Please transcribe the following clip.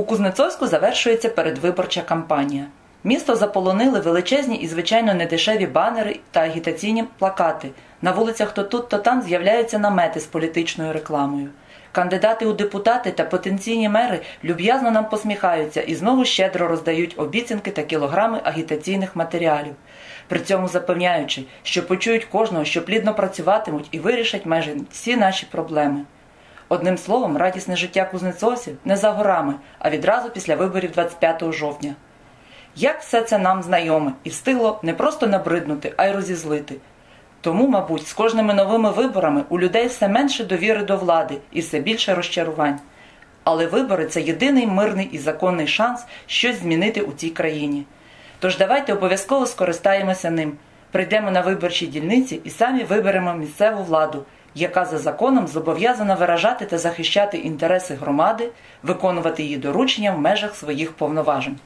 У Кузнецовську завершується передвиборча кампанія. Місто заполонили величезні і звичайно недешеві банери та агітаційні плакати. На вулицях то тут, то там з'являються намети з політичною рекламою. Кандидати у депутати та потенційні мери люб'язно нам посміхаються і знову щедро роздають обіцянки та кілограми агітаційних матеріалів, при цьому запевняючи, що почують кожного, що плідно працюватимуть і вирішать майже всі наші проблеми. Одним словом, радісне життя кузнецовців не за горами, а відразу після виборів 25 жовтня. Як все це нам знайоме і встигло не просто набриднути, а й розізлити. Тому, мабуть, з кожними новими виборами у людей все менше довіри до влади і все більше розчарувань. Але вибори це єдиний мирний і законний шанс щось змінити у цій країні. Тож давайте обов'язково скористаємося ним, прийдемо на виборчі дільниці і самі виберемо місцеву владу, яка за законом зобов'язана виражати та захищати інтереси громади, виконувати її доручення в межах своїх повноважень.